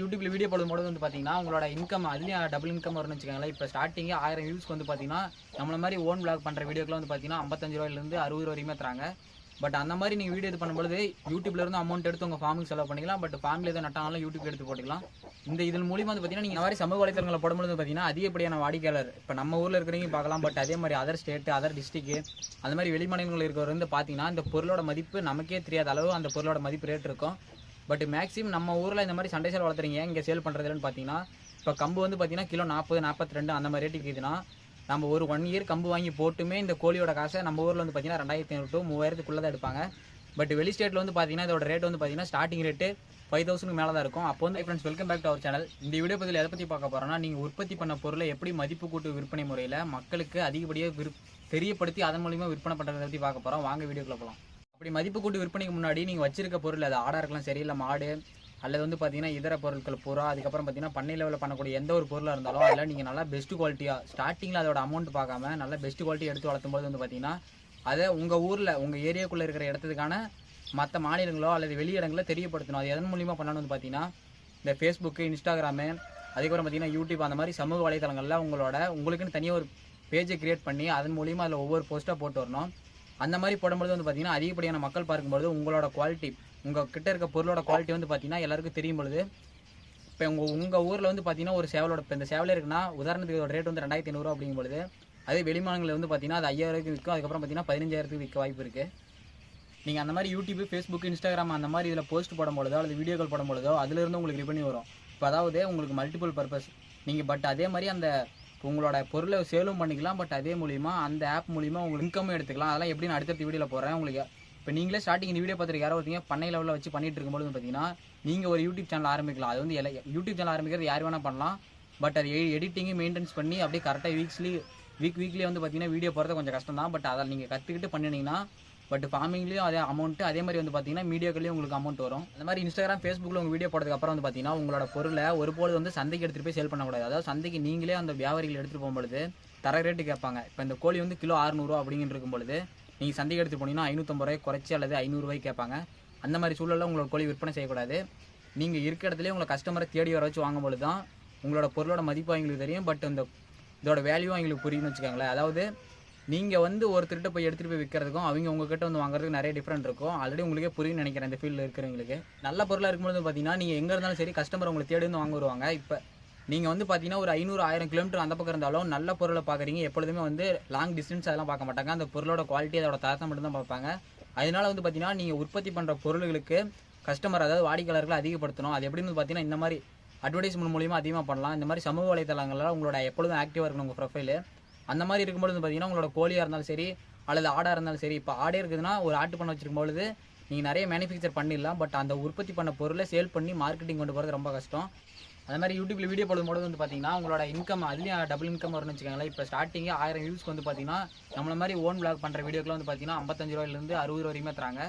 யூடியூப்ல வீடியோ போடும்போது வந்து பார்த்தீங்கன்னா உங்களோட இன்கம் அதுலேயும் டபுள் இன்கம் வரும்னு வச்சுக்கோங்களேன். இப்போ ஸ்டார்டிங்கே ஆயிரம் வியூஸ்க்கு வந்து பார்த்தீங்கன்னா நம்மள மாதிரி ஓன் பிளாக் பண்ணுற வீடியோக்கெலாம் வந்து பார்த்தீங்கன்னா ஐம்பத்தஞ்சு ரூபாயிலேருந்து அறுபது ரூபா வரையுமே தராங்க. பட் அந்த மாதிரி நீங்கள் வீடியோ இது பண்ணும்போது யூடியூப்ல இருந்து அமௌண்ட் எடுத்து உங்கள் ஃபார்முக்கு செலவு பண்ணிக்கலாம். பட் ஃபேமிலி எதுவும் நட்டாலும் யூடியூப் எடுத்து போட்டுக்கலாம். இந்த இதன் மூலியமாக வந்து பார்த்தீங்கன்னா நீங்கள் மாதிரி சமூக வலைத்தளங்களை போடும்போது வந்து பார்த்தீங்கன்னா அதிகப்படியான வாடிக்கையாளர் இப்போ நம்ம ஊரில் இருக்கிறவங்க பார்க்கலாம். பட் அதே மாதிரி அதர் ஸ்டேட்டு அதர் டிஸ்ட்ரிக்ட் அந்த மாதிரி வெளிமாநிலங்கள் இருக்கிறவர் வந்து பார்த்தீங்கன்னா இந்த பொருளோட மதிப்பு நமக்கே தெரியாத அளவு அந்த பொருளோட மதிப்பு ரேட் இருக்கும். பட் மேக்ஸிமம் நம்ம ஊரில் இந்த மாதிரி சண்டை சேல் வளர்த்துறீங்க இங்கே சேல் பண்ணுறதுலன்னு பார்த்தீங்கன்னா இப்போ கம்பு வந்து பார்த்தீங்கன்னா கிலோ நாற்பது நாற்பத்தி ரெண்டு அந்த மாதிரி ரேட்டு இருக்குதுன்னா நம்ம ஒரு ஒன் இயர் கம்பு வாங்கி போட்டுமே இந்த கோழியோட காசை நம்ம ஊரில் வந்து பார்த்தீங்கன்னா ரெண்டாயிரத்தி ஐநூறு டு மூவாயிரத்துக்குள்ளே தான் எடுப்பாங்க. பட் வெளி ஸ்டேட்டில் வந்து பார்த்தீங்கன்னா இதோட ரேட் வந்து பார்த்தீங்கன்னா ஸ்டார்டிங் ரேட்டு ஃபைவ் தௌசண்ட் மேலே தான் இருக்கும். அப்போ வந்து friends welcome back to our channel இந்த வீடியோ பதில் எதை பற்றி பார்க்க போகிறோம்னா நீங்கள் உற்பத்தி பண்ண பொருளை எப்படி மதிப்பு கூட்டு விற்பனை முறையில் மக்களுக்கு அதிகப்படியாக விற் தெரியப்படுத்தி அதன் மூலியமாக விற்பனை பண்ணுறதை பற்றி பார்க்க போகிறோம் வாங்க வீடியோக்குள்ள போகலாம் அப்படி மதிப்பு கூட்டு விற்பனைக்கு முன்னாடி நீங்கள் வச்சிருக்க பொருள் அது ஆடாக இருக்கலாம் சரி இல்லை மாடு அல்லது வந்து பார்த்தீங்கன்னா இதர பொருட்கள் புறா அதுக்கப்புறம் பார்த்தீங்கன்னா பண்ணை லெவலில் பண்ணக்கூடிய எந்த ஒரு பொருளாக இருந்தாலும் அதில் நீங்கள் நல்லா பெஸ்ட் குவாலிட்டியாக ஸ்டார்டிங்கில் அதோட அமௌண்ட் பார்க்காம நல்லா பெஸ்ட் குவாலிட்டி எடுத்து வளர்த்தும் போது வந்து பார்த்தீங்கன்னா அதை உங்கள் ஊரில் உங்கள் ஏரியாக்குள்ளே இருக்கிற இடத்துக்கான மற்ற மாநிலங்களோ அல்லது வெளி இடங்களோ தெரியப்படுத்தணும். அது எதன் மூலியமாக பண்ணணும்னு வந்து பார்த்தீங்கன்னா இந்த ஃபேஸ்புக்கு இன்ஸ்டாகிராமு அதுக்கப்புறம் பார்த்தீங்கன்னா யூடியூப் அந்த மாதிரி சமூக வலைத்தளங்களில் உங்களோட உங்களுக்குன்னு தனியாக ஒரு பேஜை க்ரியேட் பண்ணி அதன் மூலியமாக அதில் ஒவ்வொரு போஸ்ட்டாக போட்டு வரணும். அந்த மாதிரி போடும்போது வந்து பார்த்தீங்கன்னா அதிகப்படியான மக்கள் பார்க்கும்பொழுது உங்களோட குவாலிட்டி உங்கள் கிட்ட இருக்க பொருளோட குவாலிட்டி வந்து பார்த்தீங்கன்னா எல்லாருக்கும் தெரியும் பொழுது இப்போ உங்கள் உங்கள் ஊரில் வந்து பார்த்தீங்கன்னா ஒரு சேவலோட இப்போ இந்த சேவலே இருக்குன்னா உதாரணத்துக்கு இதோட ரேட் வந்து ரெண்டாயிரத்தி ஐநூறுரூவா அப்படிங்கும் பொழுது அதே வெளிமாநிலங்களில் வந்து பார்த்தீங்கன்னா அது ஐயாயிரத்துக்கு விற்கும் அதுக்கப்புறம் பார்த்தீங்கன்னா பதினஞ்சாயிரத்துக்கு விற்க வாய்ப்பு இருக்குது நீங்கள் அந்த மாதிரி யூடியூப் ஃபேஸ்புக் இன்ஸ்டாகிராம் அந்த மாதிரி இதில் போஸ்ட் போடும்பொழுதோ அல்லது வீடியோக்கள் போடும்பொழுதோ அதிலிருந்து உங்களுக்கு ரெவன்யூ வரும். இப்போ அதாவது உங்களுக்கு மல்டிபிள் பர்பஸ் நீங்கள் பட் அதே மாதிரி அந்த உங்களோட பொருளை சேலும் பண்ணிக்கலாம் பட் அதே மூலிமா அந்த ஆப் மூலிமா உங்களுக்கு இன்கமும் எடுத்துக்கலாம். அதெல்லாம் எப்படி நான் அடுத்தடுத்த வீடியோவில் போகிறேன் உங்களுக்கு. இப்போ நீங்களே ஸ்டார்டிங் இந்த வீடியோ பார்த்துட்டு யாரோ ஒருத்தீங்க பண்ணை லெவலில் வச்சு பண்ணிட்டு இருக்கும்போது பார்த்தீங்கன்னா நீங்கள் ஒரு யூடியூப் சேனல் ஆரம்பிக்கலாம். அது வந்து எல்லா யூடியூப் சேனல் ஆரம்பிக்கிறது யார் வேணால் பண்ணலாம். பட் அது எடிட்டிங்கு மெயின்டென்ஸ் பண்ணி அப்படியே கரெக்டாக வீக்ஸ்லி வீக் வீக்லி வந்து பார்த்தீங்கன்னா வீடியோ போகிறது கொஞ்சம் கஷ்டம் தான் பட் அதை நீங்கள் கற்றுக்கிட்டு பண்ணினீங்கன்னா பட் ஃபார்மிங்லேயும் அதே அமௌண்ட்டு அதே மாதிரி வந்து பார்த்தீங்கன்னா மீடியாக்கள்லேயும் உங்களுக்கு அமௌண்ட் வரும். அந்த மாதிரி இன்ஸ்டாகிராம் ஃபேஸ்புக்கில் உங்கள் வீடியோ போட்டதுக்கு அப்புறம் வந்து பார்த்தீங்கன்னா உங்களோட பொருளை ஒருபோது வந்து சந்தைக்கு எடுத்துகிட்டு போய் சேல் பண்ணக்கூடாது. அதாவது சந்தைக்கு நீங்களே அந்த வியாபாரிகள் எடுத்துகிட்டு போகும்பொழுது தர ரேட்டு கேட்பாங்க. இப்போ இந்த கோழி வந்து கிலோ அறுநூறுவா அப்படிங்கிட்டு இருக்கும்பொழுது நீங்கள் சந்தைக்கு எடுத்துகிட்டு போனீங்கன்னா ஐநூற்றம்பது ரூபாய் குறைச்சி அல்லது ஐநூறுரூவாய் கேட்பாங்க. அந்த மாதிரி சூழலில் உங்களோட கோழி விற்பனை செய்யக்கூடாது. நீங்கள் இருக்க இடத்துலயே உங்களை கஸ்டமரை தேடி வர வச்சு வாங்கும்பொழுது தான் உங்களோட பொருளோட மதிப்பு அவங்களுக்கு தெரியும். பட் அந்த இதோட வேல்யூ அவங்களுக்கு புரியும்னு வச்சுக்கோங்களேன். அதாவது நீங்கள் வந்து ஒருத்தர்கிட்ட போய் எடுத்துகிட்டு போய் விற்கிறதுக்கும் அவங்க உங்ககிட்ட வந்து வாங்குறதுக்கு நிறைய டிஃப்ரெண்ட் இருக்கும். ஆல்ரெடி உங்களுக்கே புரியும் நினைக்கிறேன் இந்த ஃபீல்டில் இருக்கிறவங்களுக்கு. நல்ல பொருளாக இருக்கும்போது பார்த்தீங்கன்னா நீங்கள் எங்கே இருந்தாலும் சரி கஸ்டமர் உங்களை தேடி வந்து வாங்க வருவாங்க. இப்போ நீங்கள் வந்து பார்த்தீங்கன்னா ஒரு ஐநூறு ஆயிரம் கிலோமீட்டர் அந்த பக்கம் இருந்தாலும் நல்ல பொருளை பார்க்குறீங்க எப்பொழுதுமே வந்து லாங் டிஸ்டன்ஸ் அதெல்லாம் பார்க்க மாட்டாங்க. அந்த பொருளோட குவாலிட்டி அதோட தரத்தை மட்டும் தான் பார்ப்பாங்க. அதனால வந்து பார்த்தீங்கன்னா நீங்கள் உற்பத்தி பண்ணுற பொருள்களுக்கு கஸ்டமர் அதாவது வாடிக்கையாளர்களை அதிகப்படுத்தணும். அது எப்படின்னு வந்து பார்த்தீங்கன்னா இந்த மாதிரி அட்வர்டைஸ்மெண்ட் மூலியமாக அதிகமாக பண்ணலாம். இந்த மாதிரி சமூக வலைதளங்களில் உங்களோட எப்பொழுதும் ஆக்டிவாக இருக்கணும் உங்கள் ப்ரொஃபைலு அந்த மாதிரி இருக்கும்போது வந்து பார்த்தீங்கன்னா உங்களோட கோழியாக இருந்தாலும் சரி அல்லது ஆடாக இருந்தாலும் சரி இப்போ ஆடே இருக்குதுன்னா ஒரு ஆட்டு பண்ண வச்சிருக்கும் பொழுது நீங்கள் நிறைய மேனுஃபேக்சர் பண்ணிடலாம். பட் அந்த உற்பத்தி பண்ண பொருளை சேல் பண்ணி மார்க்கெட்டிங் கொண்டு போகிறது ரொம்ப கஷ்டம். அந்த மாதிரி யூடியூப்பில் வீடியோ போடும்போது வந்து பார்த்தீங்கன்னா உங்களோட இன்கம் அதுலேயும் டபுள் இன்கம் வரும்னு வச்சுக்கோங்களேன். இப்போ ஸ்டார்டிங்கே ஆயிரம் வியூஸ்க்கு வந்து பார்த்தீங்கன்னா நம்மள மாதிரி ஓன் பிளாக் பண்ணுற வீடியோக்கெலாம் வந்து பார்த்தீங்கன்னா ஐம்பத்தஞ்சு ரூபாயிலேருந்து அறுபது ரூபா வரைக்குமே தராங்க.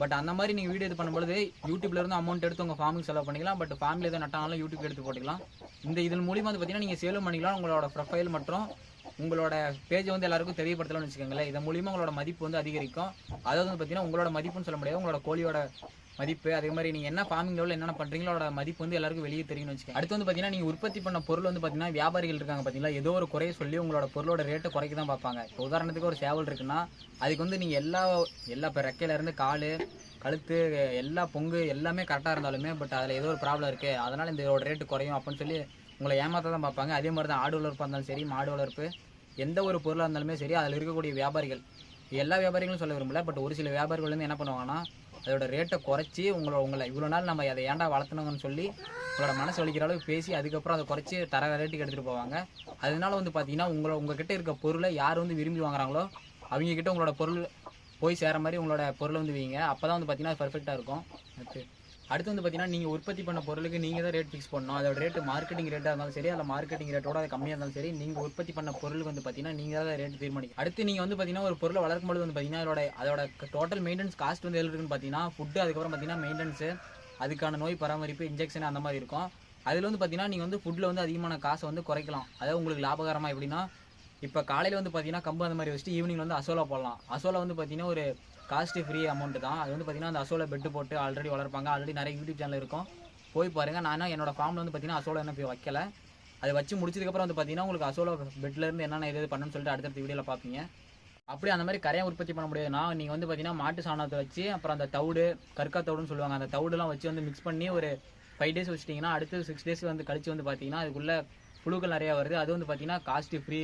பட் அந்த மாதிரி நீங்கள் வீடியோ இது பண்ணும்போது யூடியூப்லேருந்து அமௌண்ட் எடுத்து உங்கள் ஃபார்முக்கு செலவு பண்ணிக்கலாம். பட் ஃபேமிலி எதுவும் நட்டாலும் யூடியூப் எடுத்து போட்டுக்கலாம். இந்த இதன் மூலியமாக வந்து பார்த்தீங்கன்னா நீங்கள் சேலும் பண்ணிக்கலாம். உங்களோட ப்ரொஃபைல் மற்றும் உங்களோட பேஜ் வந்து எல்லாருக்கும் தெரியப்படுத்தலாம்னு வச்சுக்கோங்களேன். இதன் மூலியமாக உங்களோட மதிப்பு வந்து அதிகரிக்கும். அதாவது வந்து பார்த்தீங்கன்னா உங்களோட மதிப்புன்னு சொல்ல முடியாது. உங்களோட கோழியோட மதிப்பு அதே மாதிரி நீங்கள் என்ன ஃபார்மிங் லெவலில் என்னென்ன பண்ணுறீங்களோட மதிப்பு வந்து எல்லாருக்கும் வெளியே தெரியும்னு வச்சுக்கோங்க. அடுத்து வந்து பார்த்தீங்கன்னா நீங்கள் உற்பத்தி பண்ண பொருள் வந்து பார்த்தீங்கன்னா வியாபாரிகள் இருக்காங்க பார்த்தீங்களா ஏதோ ஒரு குறைய சொல்லி உங்களோட பொருளோட ரேட்டை குறைக்க தான் பார்ப்பாங்க. இப்போ உதாரணத்துக்கு ஒரு சேவல் இருக்குன்னா அதுக்கு வந்து நீங்கள் எல்லா எல்லா இப்போ ரெக்கையிலேருந்து கால் கழுத்து எல்லா பொங்கு எல்லாமே கரெக்டாக இருந்தாலுமே பட் அதில் ஏதோ ஒரு ப்ராப்ளம் இருக்குது அதனால் இந்த ரேட்டு குறையும் அப்படின்னு சொல்லி உங்களை ஏமாற்ற தான் பார்ப்பாங்க. அதே மாதிரி தான் ஆடு வளர்ப்பாக இருந்தாலும் சரி மாடு வளர்ப்பு எந்த ஒரு பொருளாக இருந்தாலுமே சரி அதில் இருக்கக்கூடிய வியாபாரிகள். எல்லா வியாபாரிகளும் சொல்ல விரும்பல பட் ஒரு சில வியாபாரிகள் வந்து என்ன பண்ணுவாங்கன்னா அதோட ரேட்டை குறைச்சி உங்களை உங்களை இவ்வளோ நாள் நம்ம அதை ஏன்டா வளர்த்தணுங்கன்னு சொல்லி உங்களோட மனசு வலிக்கிற அளவுக்கு பேசி அதுக்கப்புறம் அதை குறைச்சி தர ரேட்டுக்கு எடுத்துகிட்டு போவாங்க. அதனால வந்து பார்த்தீங்கன்னா உங்களை உங்ககிட்ட இருக்க பொருளை யார் வந்து விரும்பி வாங்குறாங்களோ அவங்க கிட்ட உங்களோட பொருள் போய் சேர மாதிரி உங்களோட பொருளை வந்து வைங்க. அப்போ தான் வந்து பார்த்தீங்கன்னா பர்ஃபெக்டாக இருக்கும். அடுத்து வந்து பார்த்தீங்கன்னா நீங்கள் உற்பத்தி பண்ண பொருளுக்கு நீங்கள் தான் ரேட் ஃபிக்ஸ் பண்ணணும். அதோட ரேட்டு மார்க்கெட்டிங் ரேட்டாக இருந்தாலும் சரி அதில் மார்க்கெட்டிங் ரேட்டோட அது கம்மியாக இருந்தாலும் சரி நீங்கள் உற்பத்தி பண்ண பொருளுக்கு வந்து பார்த்தீங்கன்னா நீங்கள் தான் ரேட் தீர்மானிக்கும் அடுத்து நீங்கள் வந்து பார்த்தீங்கன்னா ஒரு பொருளை வளர்க்கும் பொழுது வந்து பார்த்தீங்கன்னா அதோட அதோட டோட்டல் மெயின்டெனன்ஸ் காஸ்ட் வந்து எவ்வளோ இருக்குன்னு பார்த்தீங்கன்னா ஃபுட்டு அதுக்கப்புறம் பார்த்தீங்கன்னா மெயின்டெனன்ஸு அதுக்கான நோய் பராமரிப்பு இன்ஜெக்ஷன் அந்த மாதிரி இருக்கும். அதில் வந்து பார்த்தீங்கன்னா நீங்கள் வந்து ஃபுட்டில் வந்து அதிகமான காசை வந்து குறைக்கலாம். அதாவது உங்களுக்கு லாபகரமாக எப்படின்னா இப்போ காலையில் வந்து பார்த்தீங்கன்னா கம்பு அந்த மாதிரி வச்சுட்டு ஈவினிங் வந்து அசோலா போடலாம். அசோலா வந்து பார்த்தீங்கன்னா ஒரு காஸ்ட்டு ஃப்ரீ அமௌண்ட்டு தான். அது வந்து பார்த்திங்கன்னா அந்த அசோலா பெட்டு போட்டு ஆல்ரெடி வளர்ப்பாங்க. ஆல்ரெடி நிறைய யூடியூப் சேனல் இருக்கும். போய் பாருங்கள் நான் என்னோட ஃபார்மில் வந்து பார்த்திங்கன்னா அசோலா என்ன போய் வைக்கல. அதை வச்சு முடிச்சதுக்கப்புறம் வந்து பார்த்தீங்கன்னா உங்களுக்கு அசோலா பெட்லேருந்து என்னென்ன இது பண்ணணும்னு சொல்லிட்டு அடுத்தடுத்த வீடியோவில் பார்ப்பீங்க அப்படி அந்த மாதிரி கரையை உற்பத்தி பண்ண முடியாதுன்னா நீங்கள் வந்து பார்த்தீங்கன்னா மாட்டு சாணத்தை வச்சு அப்புறம் அந்த தவிடு கற்கா தவிடுன்னு சொல்லுவாங்க. அந்த தவிடுலாம் வச்சு வந்து மிக்ஸ் பண்ணி ஒரு ஃபைவ் டேஸ் வச்சிட்டிங்கன்னா அடுத்து சிக்ஸ் டேஸ் வந்து கழிச்சு வந்து பார்த்தீங்கன்னா அதுக்குள்ளே புழுக்கள் நிறையா வருது. அது வந்து பார்த்தீங்கன்னா காஸ்ட்டு ஃப்ரீ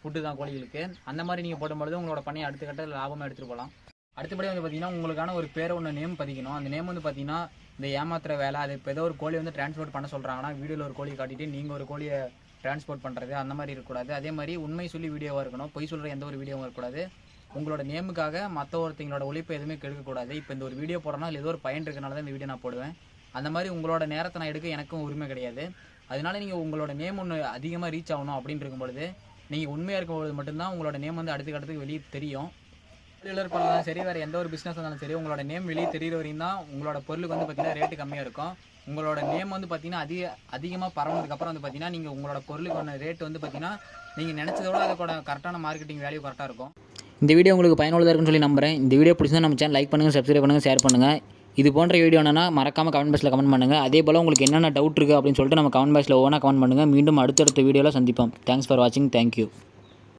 ஃபுட்டு தான் கோழிகளுக்கு. அந்த மாதிரி நீங்கள் போடும்பொழுது உங்களோட பண்ணையை அடுத்த கட்டத்தில் லாபமாக எடுத்துகிட்டு போகலாம். அடுத்தபடி வந்து பார்த்தீங்கன்னா உங்களுக்கான ஒரு பேரை ஒன்று நேம் பதிக்கணும். அந்த நேம் வந்து பார்த்தீங்கன்னா இந்த ஏமாத்துற வேலை அது இப்போ ஏதோ ஒரு கோழி வந்து டிரான்ஸ்போர்ட் பண்ண சொல்கிறாங்கன்னா வீடியோவில் ஒரு கோழி காட்டிட்டு நீங்கள் ஒரு கோழியை டிரான்ஸ்போர்ட் பண்ணுறது அந்த மாதிரி இருக்கக்கூடாது. அதே மாதிரி உண்மை சொல்லி வீடியோவாக இருக்கணும். பொய் சொல்கிற எந்த ஒரு வீடியோவும் இருக்கக்கூடாது உங்களோட நேமுக்காக மற்ற ஒருத்தங்களோட ஒழிப்பு எதுவுமே கெடுக்கக்கூடாது. இப்போ இந்த ஒரு வீடியோ போடுறோன்னா இல்லை ஏதோ ஒரு பயன் இருக்கனால தான் இந்த வீடியோ நான் போடுவேன். அந்த மாதிரி உங்களோட நேரத்தை நான் எடுக்க எனக்கும் உரிமை கிடையாது. அதனால நீங்கள் உங்களோட நேம் ஒன்று அதிகமாக ரீச் ஆகணும் அப்படின்னு இருக்கும்பொழுது நீங்கள் உண்மையாக இருக்கும்பொழுது மட்டும்தான் உங்களோட நேம் வந்து அடுத்த கட்டத்துக்கு வெளியே தெரியும். தொழிலர் பண்ணலாம் சரி வேறு எந்த ஒரு பிஸ்னஸ் இருந்தாலும் சரி உங்களோட நேம் வெளியே தெரியுற வரையும் தான் உங்களோட பொருளுக்கு வந்து பார்த்தீங்கன்னா ரேட்டு கம்மியாக இருக்கும். உங்களோட நேம் வந்து பார்த்தீங்கன்னா அதிக அதிகமாக பரவுனதுக்கப்புறம் வந்து பார்த்தீங்கன்னா நீங்கள் உங்களோட பொருளுக்கான ரேட் வந்து பார்த்தீங்கன்னா நீங்கள் நினச்சதோட அதோட கரெக்டான மார்க்கெட்டிங் வேல்யூ கரெக்டாக இருக்கும். இந்த வீடியோ உங்களுக்கு பயனுள்ளதாக இருக்குன்னு சொல்லி நம்புறேன். இந்த வீடியோ பிடிச்சா நம்ம சேனல் லைக் பண்ணுங்கள் சப்ஸ்கிரைப் பண்ணுங்கள் ஷேர் பண்ணுங்கள் இது போன்ற வீடியோ என்னன்னா மறக்காமல் கமெண்ட் பாக்ஸில் கமெண்ட் பண்ணுங்கள் அதே போல் உங்களுக்கு என்னென்ன டவுட் இருக்குது அப்படின்னு சொல்லிட்டு நம்ம கமெண்ட் பாக்ஸில் ஓனாக கமெண்ட் பண்ணுங்கள் மீண்டும் அடுத்தடுத்த வீடியோவில் சந்திப்போம். தேங்க்ஸ் ஃபார் வாட்சிங் தேங்க்யூ